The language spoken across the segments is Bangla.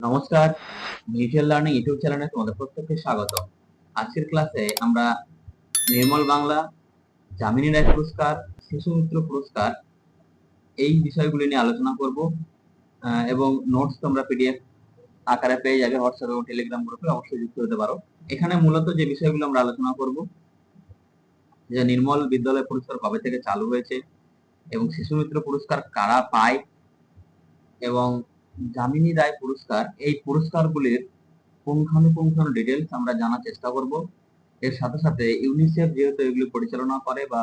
নমস্কার মিউচুয়াল লার্নিং ইউটিউব চ্যানেলে তোমাদের প্রত্যেককে স্বাগত আজকের ক্লাসে আমরা নির্মল বাংলা জামিনী রায় পুরস্কার শিশু মিত্র পুরস্কার এই বিষয়গুলি নিয়ে আলোচনা করব এবং নোটস তোমরা পিডিএফ আকারে পেয়ে যাবে হোয়াটসঅ্যাপ এবং টেলিগ্রাম গ্রুপে অবশ্যই যুক্ত হতে পারো। এখানে মূলত যে বিষয়গুলো আমরা আলোচনা করব, যে নির্মল বিদ্যালয় পুরস্কার কবে থেকে চালু হয়েছে এবং শিশু মিত্র পুরস্কার কারা পায় এবং যামিনী রায় পুরস্কার এই পুরস্কারগুলির পুঙ্খানুপুঙ্খানু ডিটেলস আমরা জানার চেষ্টা করব। এর সাথে সাথে ইউনিসেফ যেহেতু এগুলি পরিচালনা করে বা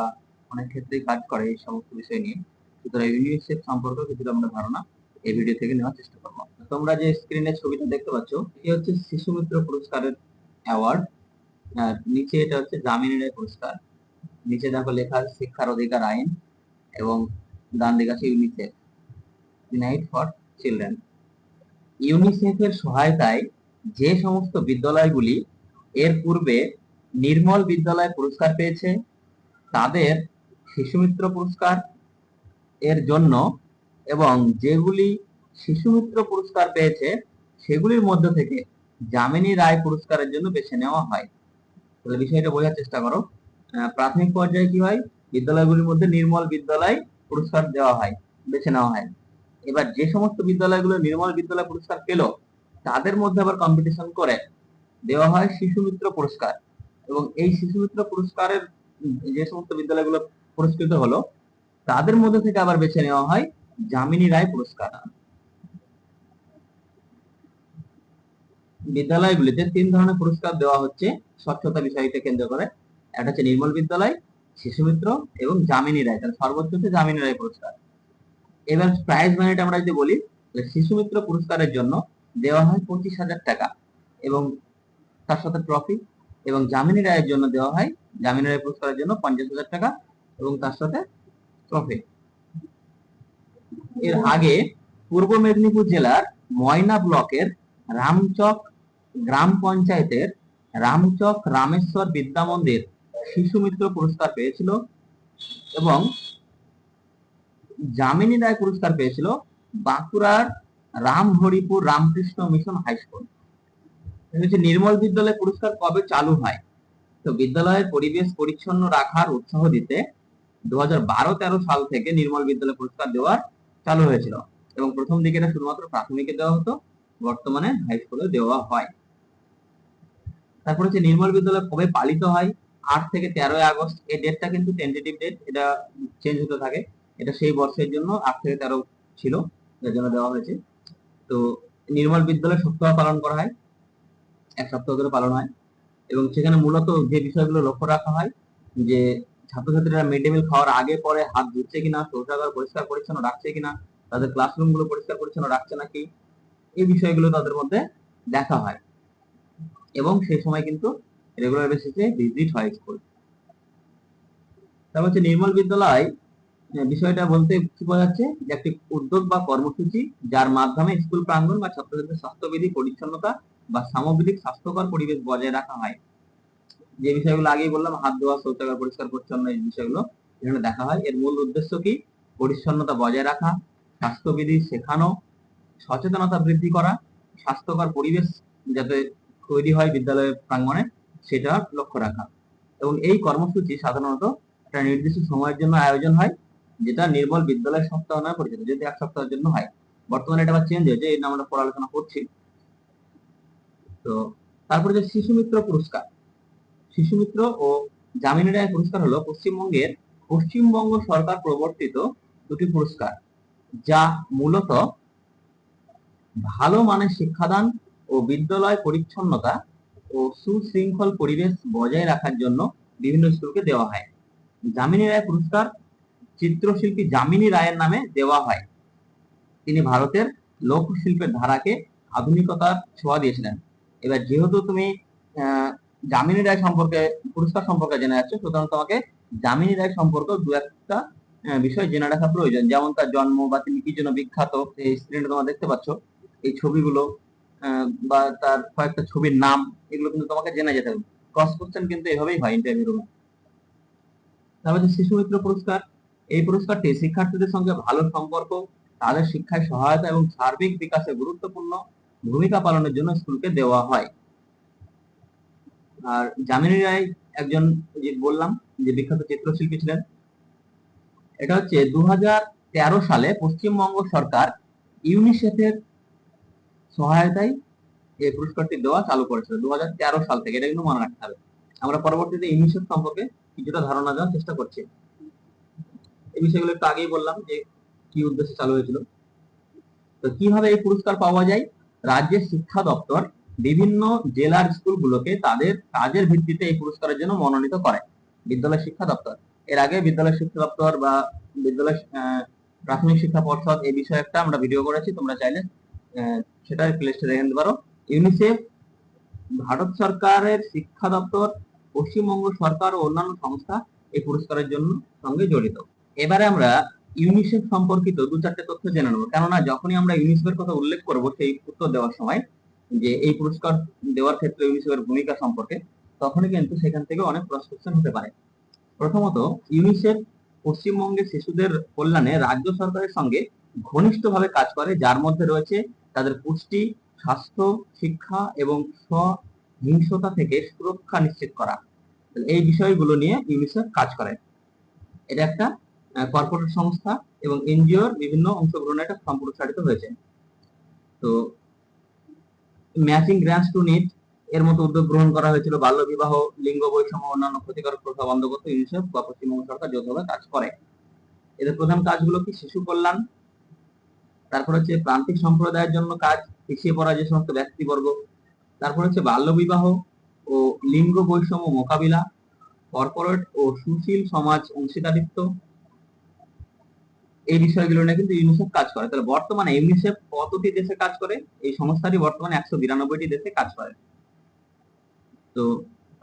অনেক ক্ষেত্রেই কাজ করে এই সমস্ত বিষয় নিয়ে, সুতরাং ইউনিসেফ সম্পর্কে কিছুটা আমরা ধারণা এই ভিডিও থেকে নেওয়ার চেষ্টা করব। তোমরা যে স্ক্রিনে ছবিটা দেখতে পাচ্ছ, এটি হচ্ছে শিশু মিত্র পুরস্কারের অ্যাওয়ার্ড আর নিচে এটা হচ্ছে জামিনী রায় পুরস্কার নিচে দেখো লেখা শিক্ষার অধিকার আইন এবং ডান দিকে আছে ইউনিসেফ ইউনাইট ফর চিলড্রেন ইউনিসেফের সহায়তায় যে সমস্ত বিদ্যালয়গুলি এর পূর্বে নির্মল বিদ্যালয় পুরস্কার পেয়েছে, তাদের শিশুমিত্র পুরস্কার এর জন্য এবং যেগুলি শিশুমিত্র পুরস্কার পেয়েছে, সেগুলির মধ্য থেকে যামিনী রায় পুরস্কারের জন্য বেছে নেওয়া হয়। তাহলে বিষয়টা বোঝার চেষ্টা করো। প্রাথমিক পর্যায়ে কি হয়? বিদ্যালয়গুলির মধ্যে নির্মল বিদ্যালয় পুরস্কার দেওয়া হয়, বেছে নেওয়া হয়। এবার যে সমস্ত বিদ্যালয়গুলো নির্মল বিদ্যালয় পুরস্কার পেল, তাদের মধ্যে আবার কম্পিটিশন করে। দেওয়া হয় শিশু মিত্র পুরস্কার। এবং এই শিশু মিত্র পুরস্কারের যে সমস্ত বিদ্যালয়গুলো পুরস্কৃত হলো, তাদের মধ্যে থেকে আবার বেছে নেওয়া হয় যামিনী রায় পুরস্কার। বিদ্যালয়গুলিতে তিন ধরনের পুরস্কার দেওয়া হচ্ছে স্বচ্ছতা বিষয়কে কেন্দ্র করে। একটা হচ্ছে নির্মল বিদ্যালয়, শিশু মিত্র এবং যামিনী রায়, তাহলে সর্বোচ্চ হচ্ছে যামিনী রায় পুরস্কার। এবার প্রাইজ মানিটা আমরা যদি বলি শিশু মিত্র পুরস্কারের জন্য দেওয়া হয় পঁচিশ হাজার টাকা এবং তার সাথে ট্রফি এবং জামিনী রায়ের জন্য দেওয়া হয় জামিনী রায় পুরস্কারের জন্য পঞ্চাশ হাজার টাকা এবং তার সাথে ট্রফি এর আগে পূর্ব মেদিনীপুর জেলার ময়না ব্লকের রামচক গ্রাম পঞ্চায়েতের রামচক রামেশ্বর বিদ্যা মন্দির শিশু মিত্র পুরস্কার পেয়েছিল এবং যামিনী রায় পুরস্কার পেয়েছিল বাঁকুড়ার Ramharipur Ramakrishna mission high school. হচ্ছে নির্মল বিদ্যালয় পুরস্কার কবে চালু হয়? তো বিদ্যালয়ের পরিবেশ পরিচ্ছন্ন রাখার উৎসাহ দিতে দু হাজার সাল থেকে নির্মল বিদ্যালয় পুরস্কার দেওয়ার চালু হয়েছিল এবং প্রথম দিকে এটা শুধুমাত্র প্রাথমিকে দেওয়া হতো, বর্তমানে হাই স্কুলে দেওয়া হয়। তারপর হচ্ছে নির্মল বিদ্যালয় কবে পালিত হয়? আট থেকে তেরোই আগস্ট, এই ডেটটা কিন্তু টেন্টেটিভ ডেট এটা চেঞ্জ হতে থাকে। এটা সেই বর্ষের জন্য আট থেকে তেরো ছিল, যার জন্য দেওয়া হয়েছে। তো নির্মল বিদ্যালয় সপ্তাহ পালন করা হয়, এক সপ্তাহ ধরে পালন হয়। এবং সেখানে মূলত যে বিষয়গুলো লক্ষ্য রাখা হয়, যে ছাত্রছাত্রীরা মিড ডে মিল খাওয়ার আগে পরে হাত ধুচ্ছে কিনা, শৌচাগার পরিষ্কার পরিচ্ছন্ন রাখছে কিনা, তাদের ক্লাসরুমগুলো পরিষ্কার পরিচ্ছন্ন রাখছে নাকি, এই বিষয়গুলো তাদের মধ্যে দেখা হয়। এবং সেই সময় কিন্তু রেগুলার বেসিসে ভিজিট হয় স্কুল তারপর হচ্ছে নির্মল বিদ্যালয় বিষয়টা বলতে কি বোঝাচ্ছে? যে একটি উদ্যোগ বা কর্মসূচি যার মাধ্যমে স্কুল প্রাঙ্গণ বা ছাত্রছাত্রীদের স্বাস্থ্যবিধি, পরিচ্ছন্নতা বা সামগ্রিক স্বাস্থ্যকর পরিবেশ বজায় রাখা হয়। যে বিষয়গুলো আগেই বললাম, হাত ধোয়া, শৌচাগার পরিষ্কার পরিচ্ছন্ন, এই বিষয়গুলো এখানে দেখা হয়। এর মূল উদ্দেশ্য কি? পরিচ্ছন্নতা বজায় রাখা, স্বাস্থ্যবিধি শেখানো, সচেতনতা বৃদ্ধি করা, স্বাস্থ্যকর পরিবেশ যাতে তৈরি হয় বিদ্যালয়ের প্রাঙ্গণে সেটা লক্ষ্য রাখা। এবং এই কর্মসূচি সাধারণত একটা নির্দিষ্ট সময়ের জন্য আয়োজন হয়। যেটা নির্মল বিদ্যালয় সপ্তাহ নামে পরিচিত যদি এক সপ্তাহের জন্য হয়। বর্তমানে এটা চেঞ্জ হয়েছে নিয়ে আমরা পরে করছি। তো তারপরে যে শিশু মিত্র পুরস্কার। শিশু মিত্র ও জামিনী রায় পুরস্কার হলো পশ্চিমবঙ্গের পশ্চিমবঙ্গ সরকার প্রবর্তিত দুটি পুরস্কার, যা মূলত ভালো মানের শিক্ষাদান ও বিদ্যালয় পরিচ্ছন্নতা ও সুশৃঙ্খল পরিবেশ বজায় রাখার জন্য বিভিন্ন স্কুলকে দেওয়া হয়। যামিনী রায় পুরস্কার চিত্রশিল্পী যামিনী রায়ের নামে দেওয়া হয়। তিনি ভারতের লোকশিল্পের ধারাকে আধুনিকতার ছোঁয়া দিয়েছিলেন। এবার যেহেতু তুমি যামিনী রায় সম্পর্কে, পুরস্কার সম্পর্কে জেনে যাচ্ছ, সুতরাং তোমাকে যামিনী রায় সম্পর্কে দু একটা বিষয় জেনে রাখা প্রয়োজন। যেমন তার জন্ম বা তিনি কি জন্য বিখ্যাত, এই স্ক্রিনে তোমরা দেখতে পাচ্ছ। এই ছবিগুলো বা তার কয়েকটা ছবির নাম, এগুলো কিন্তু তোমাকে জেনে যেতে হবে। ক্রস কোশ্চেন কিন্তু এভাবেই হয় ইন্টারভিউ রুমে তারপর শিশু মিত্র পুরস্কার এই পুরস্কারটি শিক্ষার্থীদের সঙ্গে ভালো সম্পর্ক, তাদের শিক্ষায় সহায়তা এবং সার্বিক বিকাশে গুরুত্বপূর্ণ ভূমিকা পালনের জন্য স্কুলকে দেওয়া হয়। আর যামিনী রায় একজন যে বললাম, যে বিখ্যাত চিত্রশিল্পী ছিলেন, এটা হচ্ছে দু হাজার তেরো সালে পশ্চিমবঙ্গ সরকার ইউনিসেফের সহায়তায় এই পুরস্কারটি দেওয়া চালু করেছিল দু হাজার তেরো সাল থেকে। এটা কিন্তু মনে রাখতে হবে। আমরা পরবর্তীতে ইউনিসেফ সম্পর্কে কিছুটা ধারণা দেওয়ার চেষ্টা করছি। এই বিষয়গুলো একটু আগেই বললাম যে কি উদ্দেশ্যে চালু হয়েছিল। তো কীভাবে এই পুরস্কার পাওয়া যায়? রাজ্যের শিক্ষা দপ্তর বিভিন্ন জেলার স্কুলগুলোকে তাদের কাজের ভিত্তিতে এই পুরস্কারের জন্য মনোনীত করে। বিদ্যালয় শিক্ষা দপ্তর। এর আগে বিদ্যালয় শিক্ষা দপ্তর বা বিদ্যালয় প্রাথমিক শিক্ষা পর্ষদ এই বিষয়ে একটা আমরা ভিডিও করেছি, তোমরা চাইলে সেটা প্লে স্টোরে দেখে নিতে পারো। ইউনিসেফ ভারত সরকারের শিক্ষা দপ্তর, পশ্চিমবঙ্গ সরকার ও অন্যান্য সংস্থা এই পুরস্কারের জন্য সঙ্গে জড়িত। এবারে আমরা ইউনিসেফ সম্পর্কিত দু চারটে তথ্য জেনে নেব। কেননা, যখনই আমরা ইউনিসেফের কথা উল্লেখ করব সেই উত্তর দেওয়ার সময়, যে এই পুরস্কার দেওয়ার ক্ষেত্রে ইউনিসেফের ভূমিকা সম্পর্কে, তখনই কিন্তু সেখান থেকে অনেক প্রশ্ন হতে পারে। প্রথমত ইউনিসেফ পশ্চিমবঙ্গের শিশুদের কল্যাণে রাজ্য সরকারের সঙ্গে ঘনিষ্ঠভাবে কাজ করে, যার মধ্যে রয়েছে তাদের পুষ্টি, স্বাস্থ্য, শিক্ষা এবং সহিংসতা থেকে সুরক্ষা নিশ্চিত করা। এই বিষয়গুলো নিয়ে ইউনিসেফ কাজ করে। এটা একটা। কর্পোরেট সংস্থা এবং এনজিওর বিভিন্ন অংশগ্রহণে এটা সম্প্রসারিত হয়েছে। তো ম্যাচিং গ্রান্টস টু নিট এর মতো উদ্যোগ গ্রহণ করা হয়েছিল। বাল্য বিবাহ, লিঙ্গ বৈষম্য, অন্যান্য ক্ষতিকারক প্রথা বন্ধ করতে ইউনিসেফ বা পশ্চিমবঙ্গ সরকার যৌথভাবে কাজ করে। এদের প্রধান কাজগুলো কি? শিশু কল্যাণ, তারপর হচ্ছে প্রান্তিক সম্প্রদায়ের জন্য কাজ, পিছিয়ে পড়া যে সমস্ত ব্যক্তিবর্গ, তারপর হচ্ছে বাল্য বিবাহ ও লিঙ্গ বৈষম্য মোকাবিলা কর্পোরেট ও সুশীল সমাজ অংশীদারিত্ব এই বিষয়গুলো নিয়ে কিন্তু ইউনিসেফ কাজ করে। তাহলে বর্তমানে ইউনিসেফ কতটি দেশে কাজ করে? এই সংস্থাটি বর্তমানে একশো বিরানব্বইটি দেশে কাজ করে। তো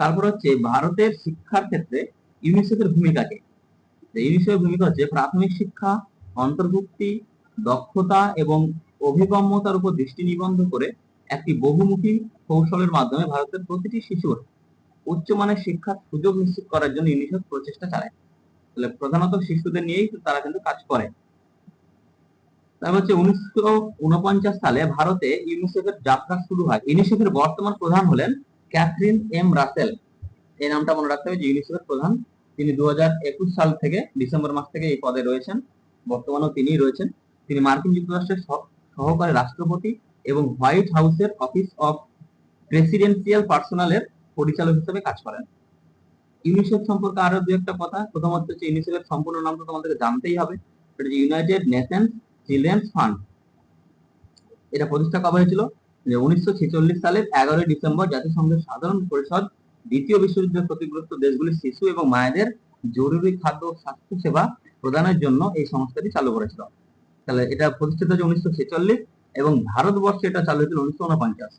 তারপর হচ্ছে ভারতের শিক্ষার ক্ষেত্রে ইউনিসেফের ভূমিকা কি? ইউনিসেফের ভূমিকা হচ্ছে প্রাথমিক শিক্ষা, অন্তর্ভুক্তি, দক্ষতা এবং অভিগম্যতার উপর দৃষ্টি নিবন্ধ করে একটি বহুমুখী কৌশলের মাধ্যমে ভারতের প্রতিটি শিশুর উচ্চমানের শিক্ষার সুযোগ নিশ্চিত করার জন্য ইউনিসেফ প্রচেষ্টা চালায়। তাহলে প্রধানত শিশুদের নিয়েই তারা কিন্তু কাজ করে। তারপর হচ্ছে উনিশশো উনপঞ্চাশ সালে ভারতে ইউনিসেফের যাত্রা শুরু হয়। ইউনিসেফের বর্তমান প্রধান হলেন ক্যাথরিন এম রাসেল। এই নামটা মনে রাখতে হবে যে ইউনিসেফের প্রধান। তিনি দু সাল থেকে ডিসেম্বর মাস থেকে এই পদে রয়েছেন। বর্তমানেও তিনিই রয়েছেন। তিনি মার্কিন যুক্তরাষ্ট্রের সহ- সহকারী রাষ্ট্রপতি এবং হোয়াইট হাউসের অফিস অফ প্রেসিডেন্সিয়াল পার্সোনালের পরিচালক হিসেবে কাজ করেন। ইউনিসেফ সম্পর্কে আরও দু একটা কথা। প্রথমত হচ্ছে ইউনিসেফের সম্পূর্ণ নাম তো তোমাদেরকে জানতেই হবে। হচ্ছে ইউনাইটেড নেশনস চিলড্রেন্স ফান্ড এটা প্রতিষ্ঠা কবে হয়েছিল? যে উনিশশো ছেচল্লিশ সালের এগারোই ডিসেম্বর জাতিসংঘের সাধারণ পরিষদ দ্বিতীয় ক্ষতিগ্রস্ত দেশগুলির শিশু এবং মায়েদের জরুরি খাদ্য স্বাস্থ্য সেবা প্রদানের জন্য এই সংস্থাটি চালু করেছিল। তাহলে এটা প্রতিষ্ঠিত হয়েছে উনিশশো ছেচল্লিশ এবং ভারতবর্ষে এটা চালু হয়েছিল উনিশশো উনপঞ্চাশ।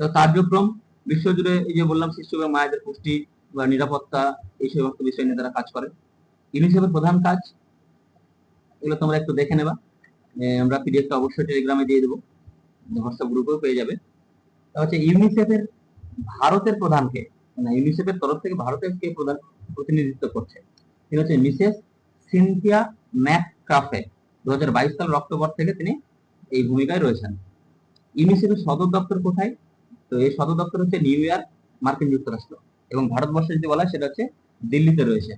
তো কার্যক্রম বিশ্বজুড়ে এই যে বললাম শিশু এবং মায়েদের পুষ্টি বা নিরাপত্তা, এই সমস্ত বিষয় নিয়ে তারা কাজ করে। ইউনিসেফের প্রধান কাজ, এগুলো তোমরা একটু দেখে নেবা। আমরা পিডিএফটা অবশ্যই টেলিগ্রামে দিয়ে দেবো। হোয়াটসঅ্যাপ গ্রুপেও পেয়ে যাবে। তা হচ্ছে ইউনিসেফের ভারতের প্রধানকে মানে ইউনিসেফের তরফ থেকে ভারতের কে প্রধান প্রতিনিধিত্ব করছে। তিনি হচ্ছে মিসেস সিনথিয়া ম্যাকক্রাফে দু হাজার বাইশ সালের অক্টোবর থেকে তিনি এই ভূমিকায় রয়েছেন। ইউনিসেফের সদর দপ্তর কোথায়? তো এই সদর দপ্তর হচ্ছে নিউ ইয়র্ক, মার্কিন যুক্তরাষ্ট্র এবং ভারতবর্ষে যদি বলা হয় সেটা হচ্ছে দিল্লিতে রয়েছে।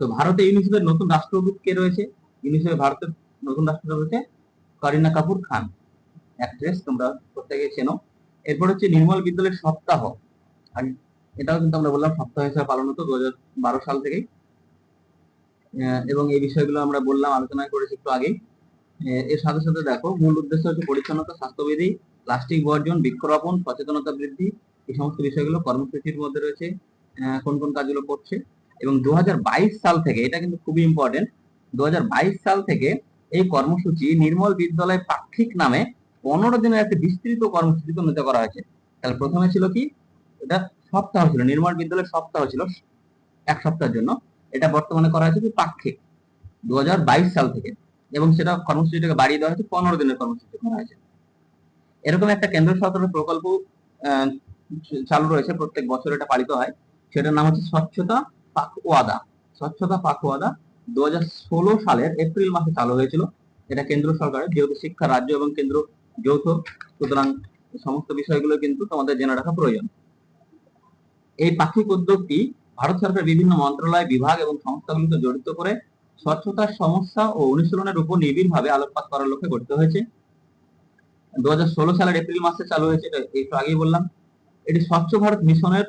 তো ভারতে ইউনিসেফের নতুন রাষ্ট্রদূত কে রয়েছে? ইউনিসেফের ভারতের নতুন রাষ্ট্রদূত হচ্ছে করিনা কাপুর খান। অ্যাক্ট্রেস তোমরা প্রত্যেকে চেনো। এরপর হচ্ছে নির্মল বিদ্যালয়ের সপ্তাহ। এটাও কিন্তু আমরা বললাম সপ্তাহ হিসাবে পালন হতো দু বারো সাল থেকেই। এবং এই বিষয়গুলো আমরা বললাম, আলোচনা করেছি একটু আগেই। এর সাথে সাথে দেখো, মূল উদ্দেশ্য হচ্ছে পরিচ্ছন্নতা, স্বাস্থ্যবিধি প্লাস্টিক বর্জন, বৃক্ষরোপণ, সচেতনতা বৃদ্ধি, এই সমস্ত বিষয়গুলো কর্মসূচির মধ্যে রয়েছে কোন কোন কাজগুলো করছে। এবং দু হাজার বাইশ সাল থেকে, এটা কিন্তু খুবই ইম্পর্টেন্ট দু হাজার বাইশ সাল থেকে এই কর্মসূচি নির্মল বিদ্যালয় পাক্ষিক নামে পনেরো দিনের একটি বিস্তৃত কর্মসূচিতে উন্নীত করা হয়েছে। তাহলে প্রথমে ছিল কি? এটা সপ্তাহ ছিল, নির্মল বিদ্যালয় সপ্তাহ ছিল, এক সপ্তাহের জন্য। এটা বর্তমানে করা হয়েছে কি? পাক্ষিক দু হাজার বাইশ সাল থেকে। এবং সেটা কর্মসূচিটাকে বাড়িয়ে দেওয়া হয়েছে, পনেরো দিনের কর্মসূচি করা হয়েছে। এরকম একটা কেন্দ্র সরকারের প্রকল্প চালু রয়েছে, প্রত্যেক বছর এটা পালিত হয়। সেটার নাম হচ্ছে স্বচ্ছতা পাখওয়াদা স্বচ্ছতা পাখওয়াদা দু সালের এপ্রিল মাসে চালু হয়েছিল। এটা কেন্দ্র সরকারের, যেহেতু শিক্ষা রাজ্য এবং কেন্দ্র যৌথ, সুতরাং সমস্ত বিষয়গুলো কিন্তু তোমাদের জেনে রাখা প্রয়োজন। এই পাক্ষিক উদ্যোগটি ভারত সরকার বিভিন্ন মন্ত্রণালয়, বিভাগ এবং সংস্থাগুলিকে জড়িত করে স্বচ্ছতার সমস্যা ও অনুশীলনের উপর নিবিড়ভাবে আলোকপাত করার লক্ষ্যে গঠিত হয়েছে। দু হাজার ষোলো সালের এপ্রিল মাসে চালু হয়েছে, এটা একটু আগেই বললাম। এটি স্বচ্ছ ভারত মিশনের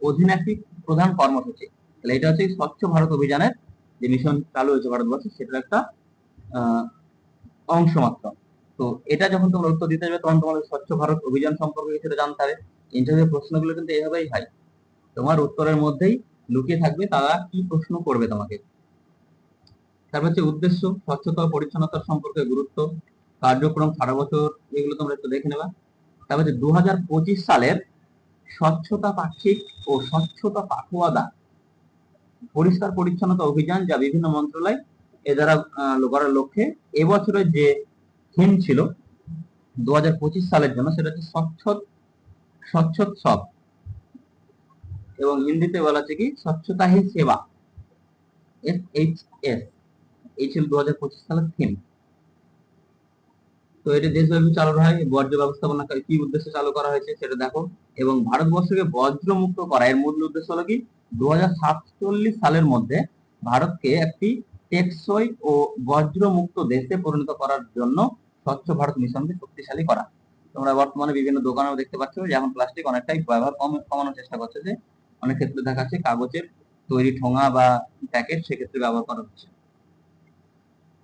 অধীনে একটি প্রধান কর্মসূচি। তাহলে এটা হচ্ছে স্বচ্ছ ভারত অভিযানের যে মিশন চালু হয়েছে ভারতবর্ষে, সেটার একটা অংশ মাত্র। তো এটা যখন তোমরা উত্তর দিতে যাবে, তখন তোমাদের স্বচ্ছ ভারত অভিযান সম্পর্কে কিছুটা জানতে হবে। ইন্টারভিউ প্রশ্নগুলো কিন্তু এইভাবেই হয়। তোমার উত্তরের মধ্যেই লুকিয়ে থাকবে তারা কি প্রশ্ন করবে তোমাকে। তারপর হচ্ছে উদ্দেশ্য, স্বচ্ছতা পরিচ্ছন্নতার সম্পর্কে গুরুত্ব। কার্যক্রম সারা বছর, এগুলো তোমরা একটু দেখে নেবা। তারপর দু হাজার পঁচিশ সালের স্বচ্ছতা পাক্ষিক ও স্বচ্ছতা পাখোয়াদা পরিষ্কার পরিচ্ছন্নতা অভিযান যা বিভিন্ন মন্ত্রণালয় এ দ্বারা করার লক্ষ্যে এবছরের যে থিম ছিল দু হাজার পঁচিশ সালের জন্য সেটা হচ্ছে স্বচ্ছ, স্বচ্ছোৎসব। এবং হিন্দিতে বলা হচ্ছে কি? স্বচ্ছতা হি সেবা। S, H, S. এই ছিল দু হাজার পঁচিশ সালের থিম তো এটা দেশব্যাপী চালু হয়। বর্জ্য ব্যবস্থাপনা কি উদ্দেশ্যে চালু করা হয়েছে সেটা দেখো। এবং ভারতবর্ষকে বজ্র মুক্ত করা, এর মূল উদ্দেশ্য হলো কি? দু হাজার সাতচল্লিশ সালের মধ্যে ভারতকে একটি টেকসই ও বজ্র মুক্ত দেশে পরিণত করার জন্য স্বচ্ছ ভারত মিশনকে শক্তিশালী করা। তোমরা বর্তমানে বিভিন্ন দোকানেও দেখতে পাচ্ছ যে এখন প্লাস্টিক অনেকটাই ব্যবহার কম- কমানোর চেষ্টা করছে যে অনেক ক্ষেত্রে দেখা যাচ্ছে কাগজের তৈরি ঠোঙা বা প্যাকেট সেক্ষেত্রে ব্যবহার করা হচ্ছে।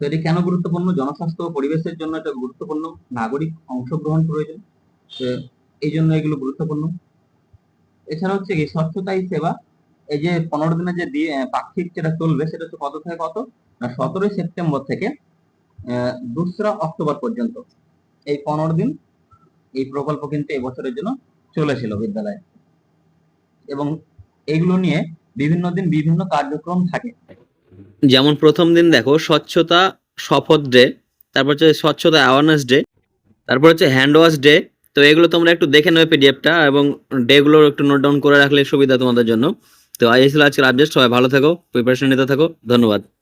তো এটি কেন গুরুত্বপূর্ণ? জনস্বাস্থ্য ও পরিবেশের জন্য এটা গুরুত্বপূর্ণ। নাগরিক অংশগ্রহণ প্রয়োজন। এই জন্য এগুলো গুরুত্বপূর্ণ। এছাড়া হচ্ছে কি স্বচ্ছতাই সেবা, এই যে পনেরো দিনের যে দিয়ে পাক্ষিক যেটা চলবে, সেটা হচ্ছে কত থেকে কত? না, সতেরোই সেপ্টেম্বর থেকে দোসরা অক্টোবর পর্যন্ত। এই পনেরো দিন এই প্রকল্প কিন্তু এবছরের জন্য চলেছিল বিদ্যালয়ে। এবং এগুলো নিয়ে বিভিন্ন দিন বিভিন্ন কার্যক্রম থাকে। যেমন প্রথম দিন দেখো, স্বচ্ছতা শপথ ডে তারপর হচ্ছে স্বচ্ছতা অ্যাওয়ারনেস ডে তারপর হচ্ছে হ্যান্ড ওয়াশ ডে তো এগুলো তোমরা একটু দেখে নেবে পিডিএফটা এবং ডে গুলো একটু নোট ডাউন করে রাখলে সুবিধা তোমাদের জন্য। তো ছিল আজকের আপডেট সবাই ভালো থাকো প্রিপারেশন নিতে থাকো, ধন্যবাদ।